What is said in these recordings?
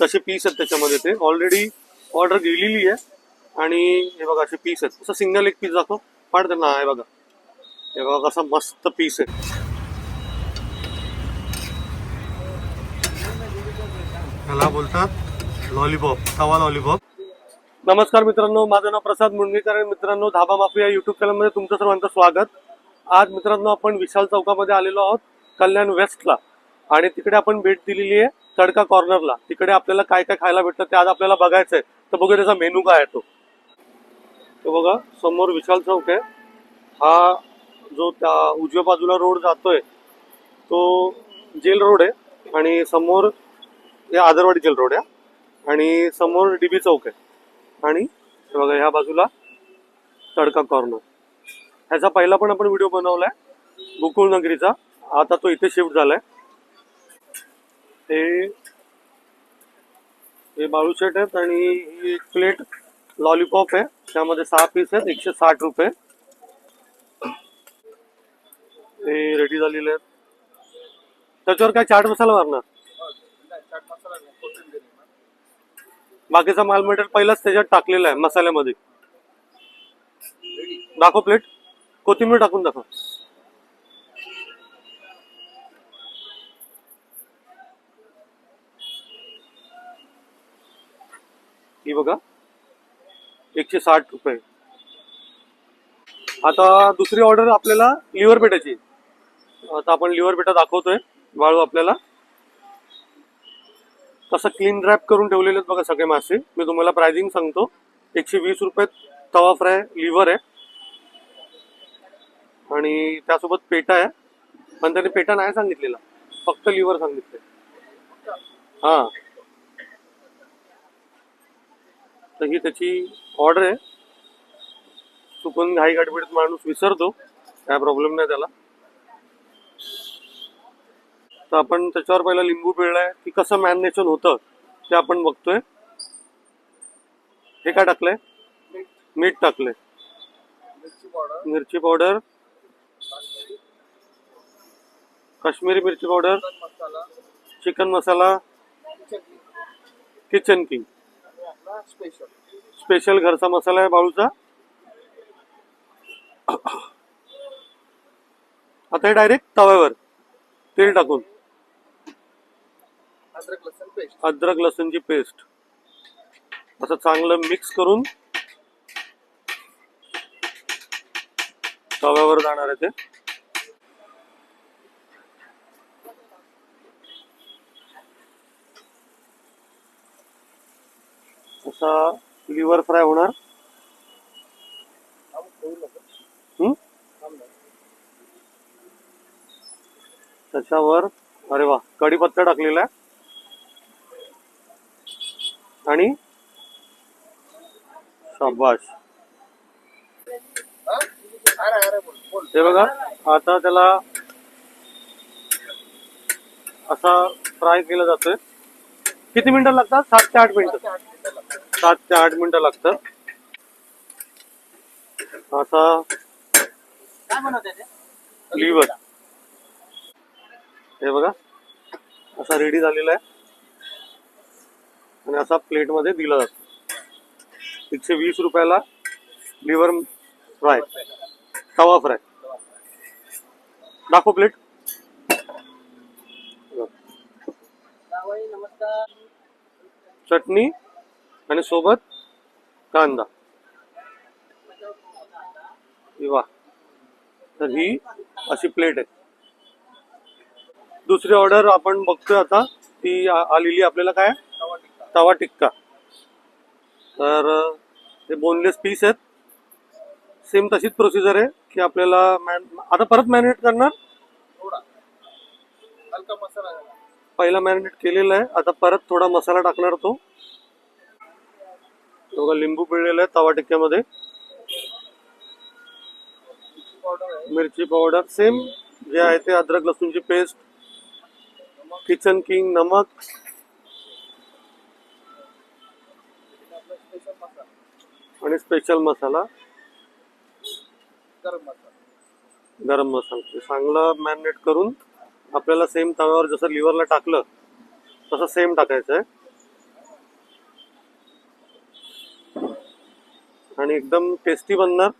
कसे पीस आहेत त्याच्यामध्ये ते. ऑलरेडी ऑर्डर गेलेली आहे. आणि हे बघा असे पीस आहेत. असं सिंगल एक पीस दाखव. पाड त्यांना हे बघा. हे बघा कसा मस्त पीस आहे. ह्याला बोलतात लॉलीपॉप तवा लॉलीपॉप नमस्कार मित्रांनो माझं नाव प्रसाद मुंडगेकर आहे. मित्रांनो धाबा माफिया युट्यूब चॅनलमध्ये तुमचं सर्वांचं स्वागत. आज मित्रांनो आपण विशाल चौकामध्ये आलेलो आहोत कल्याण वेस्टला आणि तिकडे आपण भेट दिलेली आहे तडका कॉर्नरला. तिकडे आपल्याला काय काय खायला भेटतं ते आज आपल्याला बघायचं आहे तर बघूया त्याचा मेनू काय आहे तो. बघा समोर विशाल चौक आहे. हा जो त्या उजव्या बाजूला रोड जातोय तो जेल रोड आहे. आणि समोर हे आदरवाडी जेल रोड आहे. आणि समोर डीबी चौक आहे. आणि बघा ह्या बाजूला तडका कॉर्नर. ह्याचा पहिला पण आपण व्हिडिओ बनवलाय गोकुळ नगरीचा. आता तो इथे शिफ्ट झालाय. ते हे बाळूशेट आहेत आणि ही एक प्लेट लॉलीपॉप आहे. त्यामध्ये सहा पीस आहेत एकशे साठ रुपये. ते रेडी झालेले आहेत. त्याच्यावर काय चाट मसाला मारणार? बाकीचा माल मटेरियल पहिलाच त्याच्यात टाकलेला आहे मसाल्यामध्ये. दाखव प्लेट. कोथिंबीर टाकून दाखव. ही बघा. एकशे साठ रुपये. आता दुसरी ऑर्डर आपल्याला लिव्हर पेटाची आता आपण लिव्हर पेटा दाखवतोय वाळू आपल्याला. तसं क्लीन रॅप करून ठेवलेले आहेत बघा सगळे मासे. मी तुम्हाला प्राइसिंग सांगतो. एकशे वीस रुपये तवा फ्राय लिव्हर आहे. आणि त्यासोबत पेटा आहे. पण त्याने पेटा नाही सांगितलेला. फक्त लिव्हर सांगितले हा. तर ही त्याची ऑर्डर आहे. चुकून घाई गडबडीत माणूस विसरतो. काय प्रॉब्लेम नाही त्याला. तर आपण त्याच्यावर पहिला लिंबू पिळलाय. की कसं मॅरिनेशन होतं ते आपण बघतोय. हे काय टाकलंय? मीठ टाकलंय. मिरची पावडर काश्मीरी मिरची powder chicken masala. Kitchen king. Special. घरचा मसाला आहे बाळूचा. आता हे डायरेक्ट तव्यावर तेल टाकून. अद्रक लसूणची पेस्ट. असं चांगलं मिक्स करून तव्यावर जाणार आहे ते. तुमचा लिव्हर फ्राय होणार. हम्म? त्याच्यावर अरे वा कढीपत्ता टाकलेला आहे. आणि शाबाश हे बघा आता त्याला असा फ्राय केला जातोय. किती मिनिटं लागतात? सात ते आठ मिनिटं. सात ते आठ मिनिटं लागतात. असा लिव्हर. हे बघा. असा रेडी झालेला आहे. आणि असा प्लेटमध्ये दिला जातो. एकशे वीस रुपयाला लिव्हर फ्राय. तवा फ्राय. दाखव प्लेट. चटणी आणि सोबत कांदा। ही वा तर ही अशी प्लेट आहे दुसरी ऑर्डर आपण बघतोय आता ती आलेली आपल्याला काय? तवा टिक्का। तर हे बोनलेस पीस आहेत। सेम तशीच प्रोसिजर आहे की आपल्याला आता परत मॅरिनेट करणार? पहिला मॅरिनेट केलेला आहे आता परत थोडा मसाला टाकणार तो। बघा लिंबू पिळलेला आहे तवा टिक्क्यामध्ये. मिरची पावडर सेम जे आहे ते अद्रक लसूणची पेस्ट किचन किंग नमक. आणि स्पेशल मसाला. गरम मसाला. चांगला चांगलं मॅरिनेट करून आपल्याला सेम तव्यावर जसं लिव्हरला टाकलं तसं सेम टाकायचं आहे. आणि एकदम टेस्टी बनणार.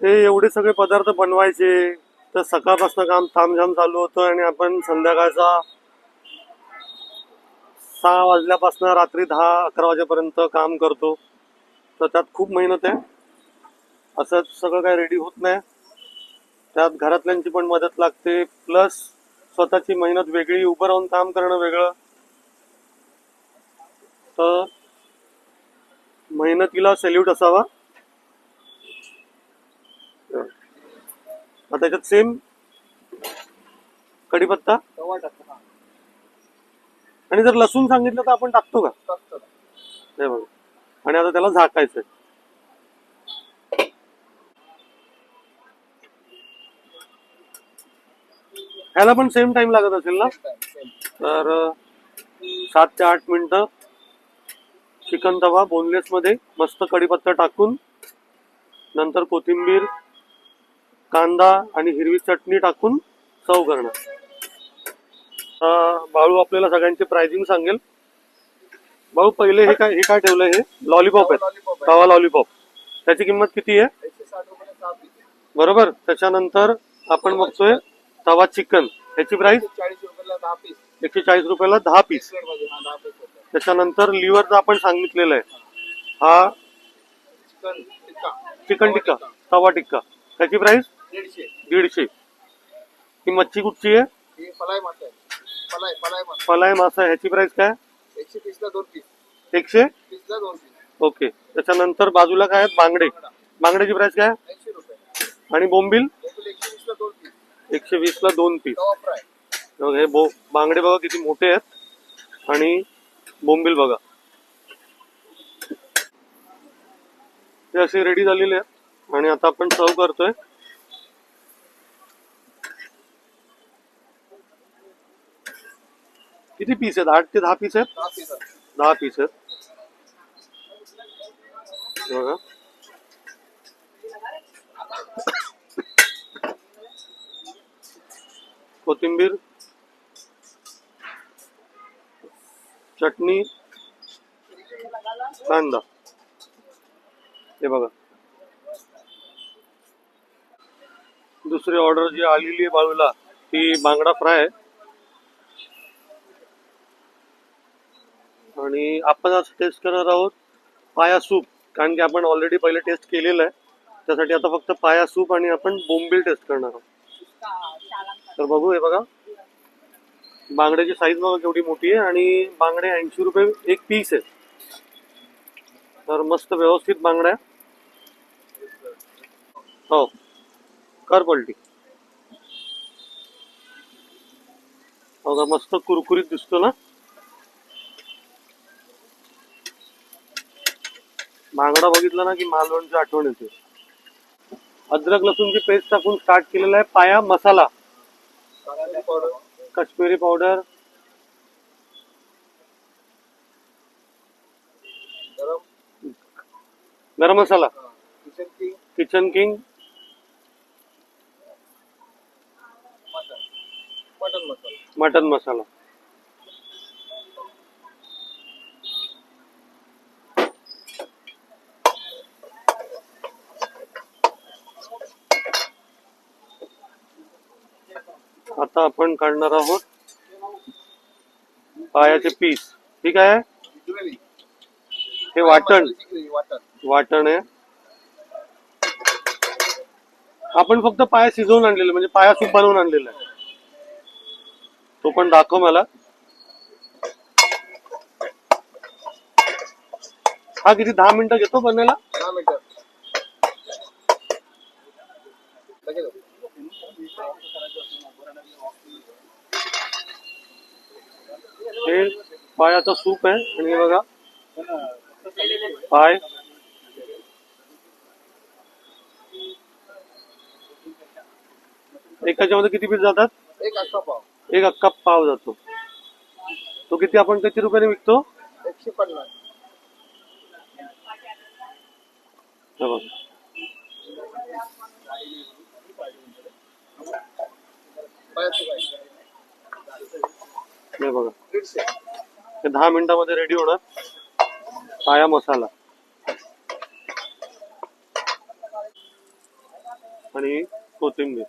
हे एवढे सगळे पदार्थ बनवायचे तर सकाळपासून काम थांबझाम चालू होतं आणि आपण संध्याकाळचा सहा वाजल्यापासून रात्री दहा अकरा वाजेपर्यंत काम करतो. तर त्यात खूप मेहनत आहे. असंच सगळं काय रेडी होत नाही. त्यात घरातल्यांची पण मदत लागते. प्लस स्वतःची मेहनत वेगळी उभं राहून काम करणं वेगळं. तर मेहनतीला सॅल्यूट असावा. आता त्याच्यात सेम कढीपत्ता. आणि जर लसूण सांगितलं तर आपण टाकतो का? हे बघा. आणि आता त्याला झाकायचं ह्याला पण सेम टाइम लागत असेल ना? तर सात ते आठ मिनिटं. चिकन तवा बोनलेस मध्ये मस्त कढीपत्ता टाकून नंतर कोथिंबीर कांदा आणि हिरवी चटणी टाकून सर्व करणार. अं, बाळू आपल्याला सगळ्यांची प्राइसिंग सांगेल. भाऊ पहिले हे काय हे काय ठेवलंय हे? लॉलीपॉप लॉलीपॉप तवा लॉलीपॉप त्याची किंमत किती आहे? बरोबर. त्याच्यानंतर आपण बघतोय तवा चिकन ह्याची प्राइस एकशे चाळीस रुपयाला दहा पीस त्याच्यानंतर लिव्हरचा आपण सांगितलेलं आहे. हा चिकन टिक्का. तवा टिक्का त्याची प्राइस दीडशे. ही मच्छी कुठची आहे? फलाई मासा फलाय ह्याची प्राइस काय? एकशे ओके. त्याच्यानंतर बाजूला काय आहेत? बांगडे. बांगड्याची प्राइस काय? आणि बोंबील? एकशे वीस ला दोन पीस हे बो बांगडे बघा किती मोठे आहेत. आणि बोंबील बघा. हे असे रेडी झालेले आहेत. आणि आता आपण सर्व करतोय. किती पीस आहेत? आठ ते दहा पीस आहेत? दहा पीस आहेत. बघा. कोथिंबीर चटणी कांदा. हे बघा. दुसरी ऑर्डर जी आलेली आहे बाळूला ती बांगडा फ्राय आहे. आणि आपण आज टेस्ट करणार आहोत पाया सूप कारण की आपण ऑलरेडी पहिले टेस्ट केलेलं आहे. त्यासाठी आता फक्त पाया सूप आणि आपण बोंबील टेस्ट करणार आहोत. तर बघू हे बघा. बांगड्याची साईज बघा केवढी मोठी आहे आणि बांगडे ऐंशी रुपये एक पीस आहे तर मस्त व्यवस्थित बांगड्या. हो. कर पलटी बघा मस्त कुरकुरीत दिसतो ना. बांगडा बघितला ना की मालवणची आठवण येते. अद्रक लसूणची पेस्ट टाकून स्टार्ट केलेला आहे पाया masala. Kashmiri powder garam. Masala. Kitchen king mutton masala. Mutton masala. आता आपण काढणार आहोत. पायाचे पीस ठीक आहे? हे वाटण. वाटण आहे. आपण फक्त पाया शिजवून आणलेलं म्हणजे पाया सूप बनवून आणलेला आहे तो पण दाखव मला. हा किती दहा मिनिटं घेतो बनायला दहा मिनिटं. हे पायाचा सूप आहे. आणि हे बघा. पाय. एकाच्यामध्ये किती पीस जातात? एक अख्खा पाव. एक अख्खा पाव जातो. तो किती आपण किती रुपयाने विकतो? एकशे पन्नास. बघ. हे बघा. हे दहा मिनिटामध्ये रेडी होणार. पाया मसाला. आणि कोथिंबीर.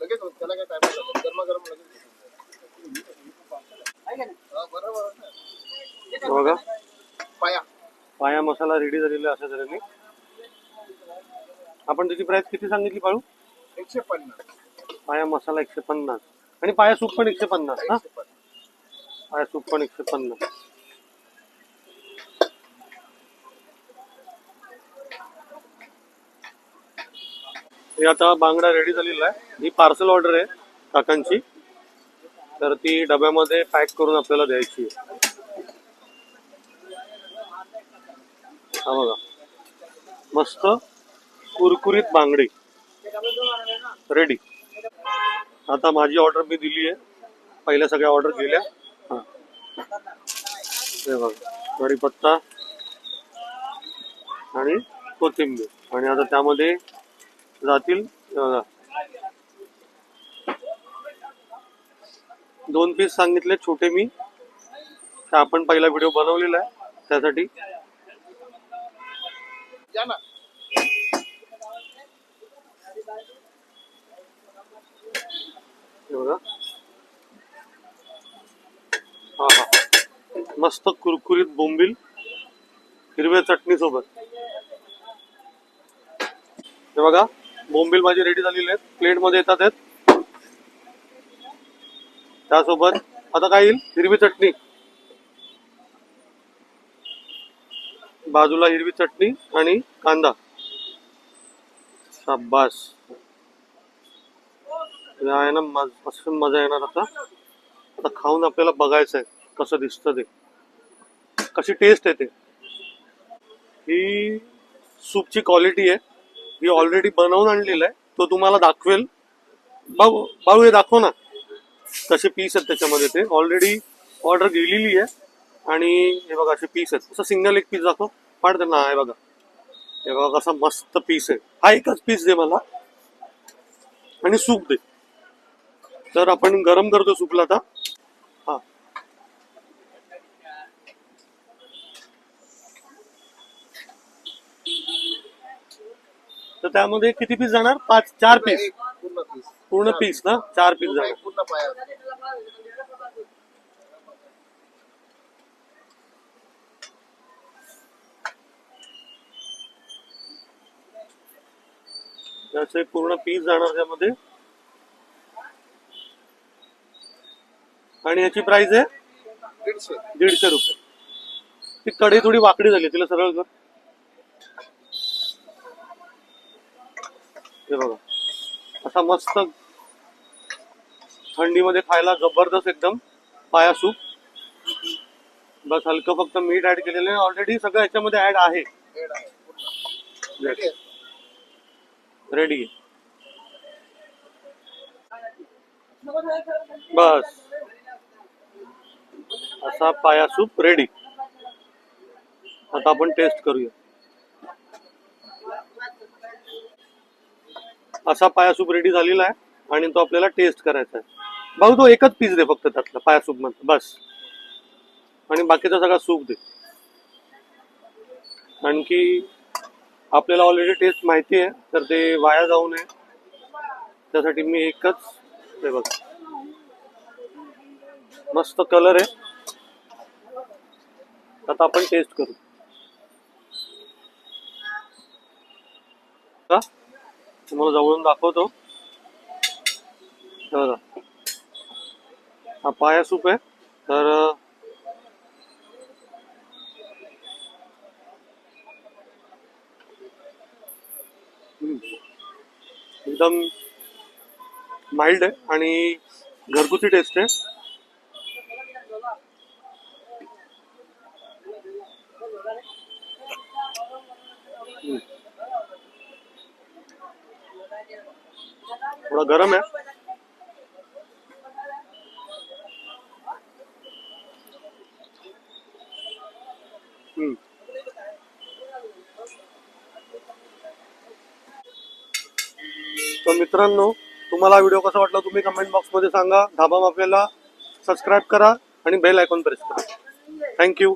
लगेच त्याला काय बघा. पाया पाया मसाला रेडी झालेला अशा तऱ्हेने. आपण त्याची प्राइस किती सांगितली पाळू? एकशे पन्नास. पाया मसाला एकशे पन्नास. आणि पाया सूप पण एकशे पन्नास हा? एकशे पन्नास पाया सूप पण एकशे पन्नास. हे आता बांगडा रेडी झालेला आहे. ही पार्सल ऑर्डर आहे काकांची. तर ती डब्यामध्ये पॅक करून आपल्याला द्यायची आहे. हा बघा. मस्त कुरकुरीत बांगडी. रेडी आता माझी ऑर्डर मी दिली आहे. पहिल्या सगळ्या ऑर्डर दिल्या हा. हे बघा कढीपत्ता आणि कोथिंबीर. आणि आता त्यामध्ये जातील बघा दोन पीस सांगितले छोटे मी. तर आपण पहिला व्हिडिओ बनवलेला आहे. त्यासाठी बघा हा हा. मस्त कुरकुरीत बोंबील हिरव्या चटणी सोबत. हे बघा बोंबील माझी रेडी झालेली आहेत. प्लेटमध्ये येतात आहेत. त्यासोबत आता काय येईल? हिरवी चटणी. बाजूला हिरवी चटणी आणि कांदा. शाबास. आहे ना मज मस्त मजा येणार आता. आता खाऊन आपल्याला बघायचं आहे कसं दिसतं ते. कशी टेस्ट येते ही सूपची क्वालिटी आहे. ही ऑलरेडी बनवून आणलेलं आहे. तो तुम्हाला दाखवेल. बाबू बाबू हे दाखव ना. कसे पीस आहेत त्याच्यामध्ये ते. ऑलरेडी ऑर्डर गेलेली आहे. आणि हे बघा असे पीस आहेत. असं सिंगल एक पीस दाखव. पाड त्यांना हे बघा. हे बघा कसा मस्त पीस आहे. हा एकच पीस दे मला. आणि सूप दे. तर आपण गरम करतो सूपला आता. हा. तर त्यामध्ये किती पीस जाणार? पाच चार पीस पूर्ण पीस पूर्ण पीस ना? चार पीस पूर्ण जाणार एक पूर्ण पाया त्याचे पूर्ण पीस जाणार त्यामध्ये. आणि याची प्राइस आहे? दीडशे. रुपये. ती कढई थोडी वाकडी झाली तिला सरळ कर. हे बघा. असा मस्त थंडीमध्ये खायला जबरदस्त एकदम पाया सूप. बस हलकं फक्त मीठ ऍड केलेलं आहे. ऑलरेडी सगळं याच्यामध्ये ऍड आहे. रेडी बस. असा पाया सूप रेडी आता आपण टेस्ट करूया. असा पाया सूप रेडी झालेला आहे आणि तो आपल्याला टेस्ट करायचा आहे. भाऊ तो एकच पीस दे फक्त त्यातला पाया सूपमध्ये बस. आणि बाकीचा सगळा सूप दे. आणखी आपल्याला ऑलरेडी टेस्ट माहिती आहे तर ते वाया जाऊ नये. त्यासाठी मी एकच हे बघ. मस्त कलर आहे. आता आपण टेस्ट करू. का तुम्हाला जवळून दाखवतो. हा पाया सूप आहे. तर एकदम माइल्ड आहे आणि घरगुती टेस्ट आहे. थोडा गरम आहे. तर मित्रांनो तुम्हाला व्हिडिओ कसा वाटला तुम्ही कमेंट बॉक्समध्ये सांगा. धाबा माफियाला सबस्क्राईब करा आणि बेल आयकॉन प्रेस करा. Thank you